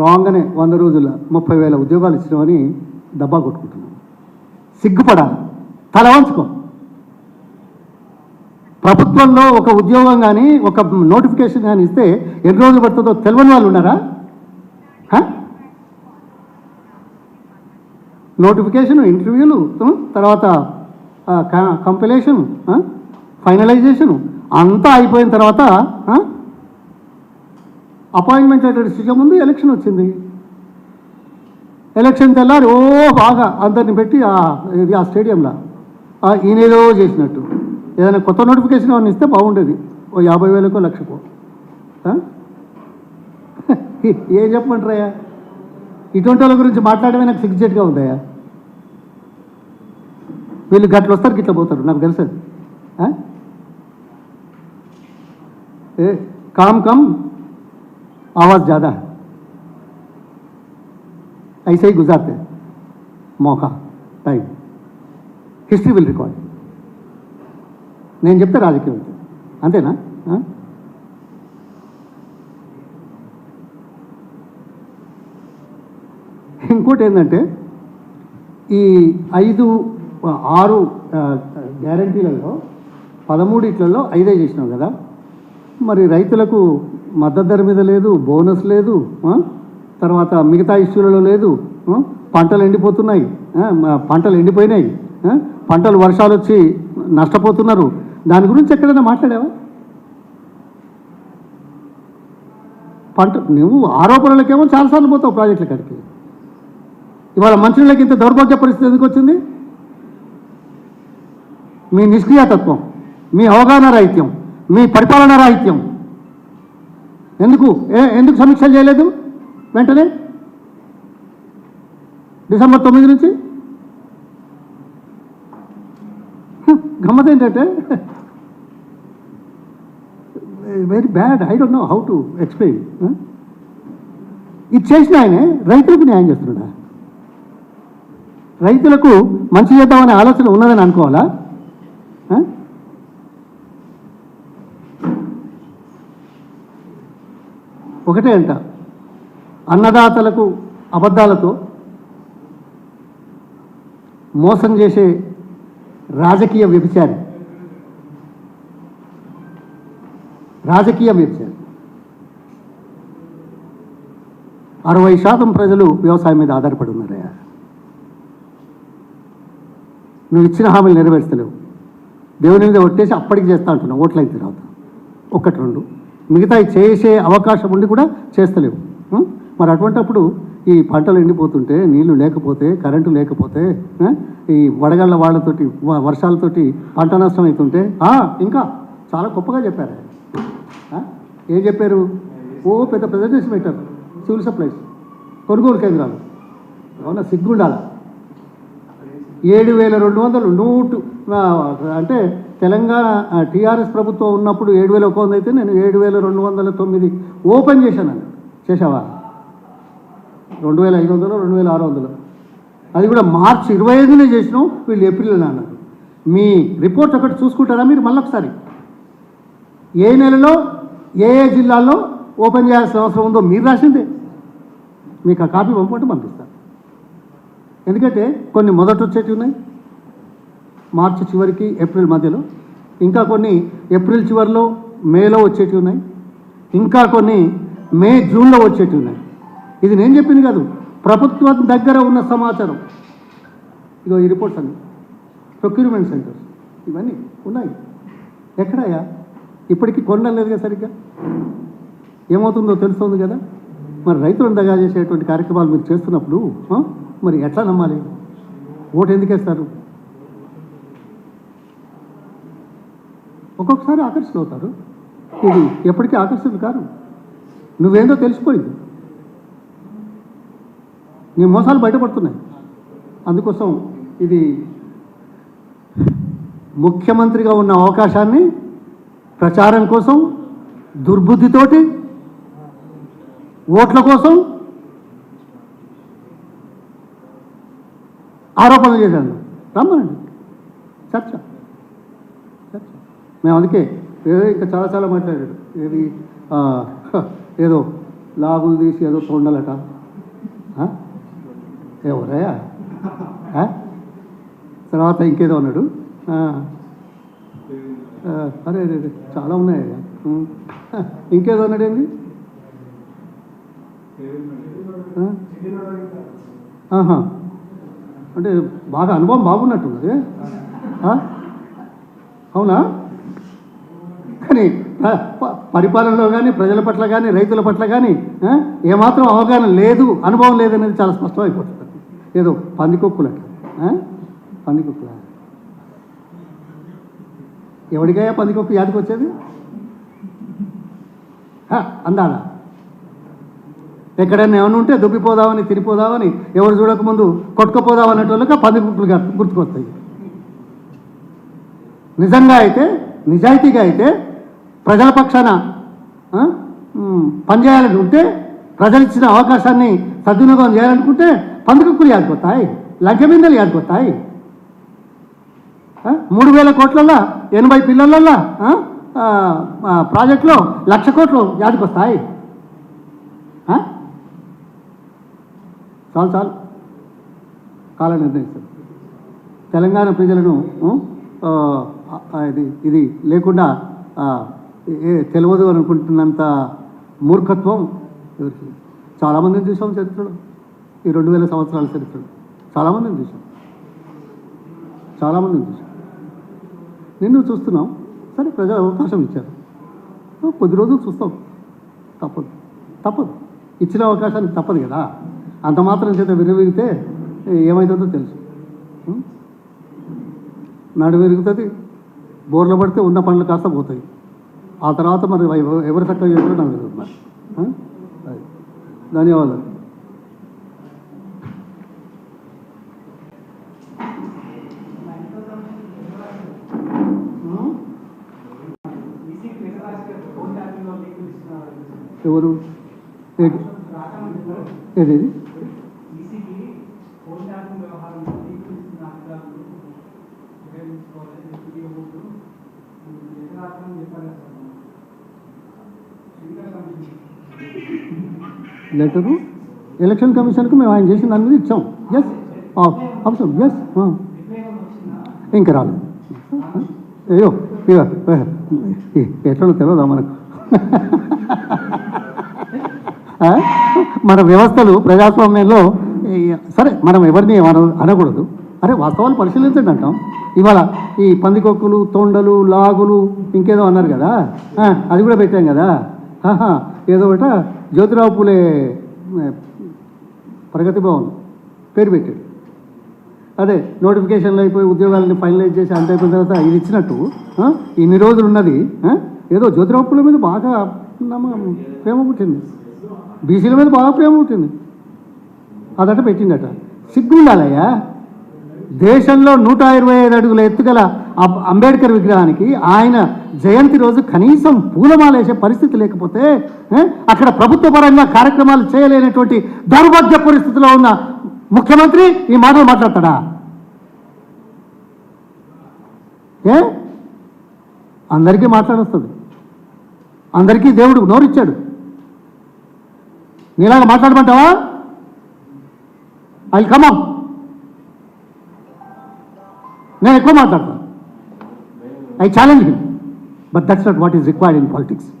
రాగానే వంద రోజుల ముప్పై వేల ఉద్యోగాలు ఇచ్చామని డబ్బా కొట్టుకుంటున్నాం. సిగ్గుపడాలి. తల వంచుకో. ప్రభుత్వంలో ఒక ఉద్యోగం కానీ ఒక నోటిఫికేషన్ కానీ ఇస్తే ఎన్ని రోజులు పడుతుందో తెలియని వాళ్ళు ఉన్నారా? నోటిఫికేషన్ ఇంటర్వ్యూలు తర్వాత కంపిలేషన్ ఫైనలైజేషన్ అంతా అయిపోయిన తర్వాత అపాయింట్మెంట్ లెటర్ ఇచ్చే ముందు ఎలక్షన్ వచ్చింది. ఎలక్షన్ తెల్లారి ఓ బాగా అందరిని పెట్టి ఇది ఆ స్టేడియంలో ఆ ఈయనేదో చేసినట్టు. ఏదైనా కొత్త నోటిఫికేషన్ ఏమైనా ఇస్తే బాగుండేది. ఓ యాభై వేలకో లక్షకో. ఏం చెప్పమంటారయ్యా? ఇటువంటి వాళ్ళ గురించి మాట్లాడమే నాకు సిగ్జెట్గా ఉందయ్యా. వీళ్ళు గట్ల వస్తారు గిట్ల పోతారు నాకు తెలుసు. ఏ కామ్ కమ్. आवाज़ ज़्यादा है ऐसे ही गुजारते हैं मौका टाइम హిస్టరీ విల్ రికార్డ్ నేను చెప్తే రాజకీయం అంతే అంతేనా ఆ? ఇంకోటి ఏంటంటే ఈ ఐదు ఆరు గ్యారంటీలలో పదమూడిట్లలో ఐదే చేసినాం కదా మరి రైతులకు మద్దతు ధర మీద లేదు బోనస్ లేదు తర్వాత మిగతా ఇష్యూలలో లేదు పంటలు ఎండిపోతున్నాయి పంటలు ఎండిపోయినాయి పంటలు వర్షాలు వచ్చి నష్టపోతున్నారు. దాని గురించి ఎక్కడైనా మాట్లాడావా? పంట నువ్వు ఆరోపణలకేమో చాలాసార్లు పోతావు ప్రాజెక్టుల కాడికి. ఇవాళ మంత్రులకి ఇంత దౌర్భాగ్య పరిస్థితి ఎందుకు వచ్చింది? మీ నిష్క్రియాతత్వం మీ అవగాహన రాహిత్యం మీ పరిపాలన రాహిత్యం ఎందుకు? ఏ- ఎందుకు సమీక్షలు చేయలేదు? వెంటనే? డిసెంబర్ తొమ్మిది నుంచి? గమ్మత్ ఏంటంటే? Very bad I don't know how to explain. ఇది చేసిన ఆయనే రైతులకు న్యాయం చేస్తున్నాడా? రైతులకు మంచి చేద్దామనే ఆలోచన ఉన్నదని అనుకోవాలా ఆ? ఒకటే అంట. అన్నదాతలకు అబద్ధాలతో మోసం చేసే రాజకీయ వ్యభిచారి. రాజకీయ వ్యభిచారి. అరవై శాతం ప్రజలు వ్యవసాయం మీద ఆధారపడి ఉన్నారయ్యా. నువ్వు ఇచ్చిన హామీలు నెరవేర్చలేవు. దేవుని మీద ఒట్టేసి అప్పటికి చేస్తా అంటున్నావు. ఓట్లయిన తర్వాత ఒకటి రెండు. మిగతా చేసే అవకాశం ఉండి కూడా చేస్తలేవు. మరి అటువంటప్పుడు ఈ పంటలు ఎండిపోతుంటే నీళ్ళు లేకపోతే కరెంటు లేకపోతే ఈ వడగళ్ళ వాళ్ళతోటి వ- వర్షాలతోటి పంట నష్టం అవుతుంటే ఇంకా చాలా గొప్పగా చెప్పారు. ఏం చెప్పారు? ఓ పెద్ద ప్రజెంటేషన్ పెట్టారు. Civil supplies. కొనుగోలు కేంద్రాలు. అవునా? సిగ్గుండాలా? ఏడు వేల రెండు వందలు నూటు అంటే తెలంగాణ టీఆర్ఎస్ ప్రభుత్వం ఉన్నప్పుడు ఏడు వేల ఒక వంద అయితే నేను ఏడు వేల రెండు వందల తొమ్మిది ఓపెన్ చేశాను చేసావా రెండు వేల ఐదు వందలు రెండు వేల ఆరు వందలు. అది కూడా మార్చి ఇరవై ఐదునే చేసినాం వీళ్ళు ఏప్రిల్ అన్నారు మీ రిపోర్ట్ ఒకటి చూసుకుంటారా మీరు మళ్ళీ ఒకసారి ఏ నెలలో ఏ ఏ జిల్లాల్లో ఓపెన్ చేయాల్సిన అవసరం ఉందో మీరు రాసిందే. మీకు ఆ కాపీ పంపంటే పంపిస్తాను ఎందుకంటే కొన్ని మొదట వచ్చేటివి ఉన్నాయి. మార్చి చివరికి ఏప్రిల్ మధ్యలో. ఇంకా కొన్ని ఏప్రిల్ చివరిలో మేలో వచ్చేటివి ఉన్నాయి. ఇంకా కొన్ని మే జూన్లో వచ్చేటివి ఉన్నాయి. ఇది నేను చెప్పింది కాదు. ప్రభుత్వం దగ్గర ఉన్న సమాచారం. ఇగో ఈ రిపోర్ట్స్ అన్ని. ప్రొక్యూర్మెంట్ సెంటర్స్ ఇవన్నీ ఉన్నాయి. ఎక్కడయ్యా? ఇప్పటికీ కొనడం లేదు కదా సరిగ్గా? ఏమవుతుందో తెలుస్తుంది కదా? మరి రైతులను దగా చేసేటువంటి కార్యక్రమాలు మీరు చేస్తున్నప్పుడు మరి ఎట్లా నమ్మాలి? ఓటు ఎందుకేస్తారు ఒక్కొక్కసారి ఆకర్షణ అవుతారు. ఇది ఎప్పటికీ ఆకర్షణ కాదు నువ్వేందో తెలిసిపోయింది. నీ మోసాలు బయటపడుతున్నాయి. అందుకోసం ఇది ముఖ్యమంత్రిగా ఉన్న అవకాశాన్ని ప్రచారం కోసం దుర్బుద్ధితోటి ఓట్ల కోసం ఆరోపణలు చేశాను. రమ్మనండి. చర్చ. చర్చ. మేము అందుకే ఏదో ఇంకా చాలా చాలా మాట్లాడాడు ఏది ఏదో లాగులు తీసి ఏదో తొండలట. ఆ? ఎవరయ్యా తర్వాత ఇంకేదో అన్నాడు. అరే అరే చాలా ఉన్నాయి ఇంకేదో అన్నాడు ఏంది? ఆహా. అంటే బాగా అనుభవం బాగున్నట్టున్నది. అవునా? కానీ పరిపాలనలో కానీ ప్రజల పట్ల కానీ రైతుల పట్ల కానీ ఏమాత్రం అవగాహన లేదు అనుభవం లేదనేది చాలా స్పష్టమైపోతుంది. ఏదో పందికొక్కులట పందికొక్కుల. ఎవడికయ్యా పందికొక్కు యాదకొచ్చేది? వచ్చేది అందాలా ఎక్కడైనా ఏమైనా ఉంటే దుబ్బిపోదామని తిరిగిపోదామని ఎవరు చూడకముందు కొట్టుకుపోదాం అనేటోళ్ళకి పది గుట్లు గుర్తుకొస్తాయి. నిజంగా అయితే నిజాయితీగా అయితే ప్రజల పక్షాన ఆ, పనిచేయాలని ఉంటే ప్రజలు ఇచ్చిన అవకాశాన్ని సద్వినియోగం చేయాలనుకుంటే పందుకుక్కులు యాదిపోతాయి లంకెమిందలు యాదిపోతాయి మూడు వేల కోట్లల్లో ఎనభై పిల్లలల్లో ప్రాజెక్టులో లక్ష కోట్లు యాదికొస్తాయి ఆ? చాలు చాలు కాలం నిర్ణయిస్తారు తెలంగాణ ప్రజలను ఇది ఇది లేకుండా ఏ తెలియదు అనుకుంటున్నంత మూర్ఖత్వం ఎవరికి? చాలామందిని చూసాం చరిత్రలో. ఈ రెండు వేల సంవత్సరాల చరిత్రలో. చాలామందిని చూసాం. చాలామందిని చూసాం. నిన్ను చూస్తున్నాం. సరే ప్రజలు అవకాశం ఇచ్చారు. కొద్ది రోజులు చూస్తాం. తప్పదు. తప్పదు. ఇచ్చిన అవకాశానికి తప్పదు కదా. అంత మాత్రం చేత విరవిగితే ఏమవుతుందో తెలుసు. నడు విరుగుతుంది బోర్లు పడితే ఉన్న పనులు కాస్త పోతాయి. ఆ తర్వాత మరి ఎవరు చక్కగా చేస్తారో నాకు తెలియదు మరి. అది. ధన్యవాదాలు. ఎవరు? ఏది ఏది ఇది? లెటరు ఎలక్షన్ కమిషన్కు మేము ఆయన చేసిన దాని మీద ఇచ్చాం. ఎస్ అవసరం. ఎస్ ఇంకా రాలేదు. అయ్యో ఎట్లా తెలియదా మనకు? మన వ్యవస్థలు ప్రజాస్వామ్యంలో సరే మనం ఎవరిని అన అనకూడదు. అరే వాస్తవాలు పరిశీలించండి అంటాం. ఇవాళ ఈ పందికొక్కులు తొండలు లాగులు ఇంకేదో అన్నారు కదా? అది కూడా పెట్టాం కదా? ఏదో ఒకట జ్యోతిరావు పూలే ప్రగతి భవన్ పేరు పెట్టాడు. అదే నోటిఫికేషన్లు అయిపోయి ఉద్యోగాలని ఫైనలైజ్ చేసి అంత అయిపోయిన తర్వాత ఇది ఇచ్చినట్టు ఇన్ని రోజులు ఉన్నది ఏదో జ్యోతిరావు పూల మీద బాగా నమ్మకం ప్రేమ పుట్టింది. బీసీల మీద బాగా ప్రేమ పుట్టింది. అదట పెట్టిందట. సిగ్గుండాలయ్యా దేశంలో నూట ఇరవై ఐదు అడుగుల ఎత్తుగల అంబేద్కర్ విగ్రహానికి ఆయన జయంతి రోజు కనీసం పూలమాలేసే పరిస్థితి లేకపోతే అక్కడ ప్రభుత్వ పరంగా కార్యక్రమాలు చేయలేనటువంటి దౌర్భాగ్య పరిస్థితిలో ఉన్న ముఖ్యమంత్రి ఈ మాటలు మాట్లాడతాడా? ఏ? అందరికీ మాట్లాడొస్తుంది. అందరికీ దేవుడు నోరిచ్చాడు. నీలాగా మాట్లాడమంటావా? ఐ కమమ్ నేను ఎక్కువ మాట్లాడతాను I challenge him. But that's not what is required in politics.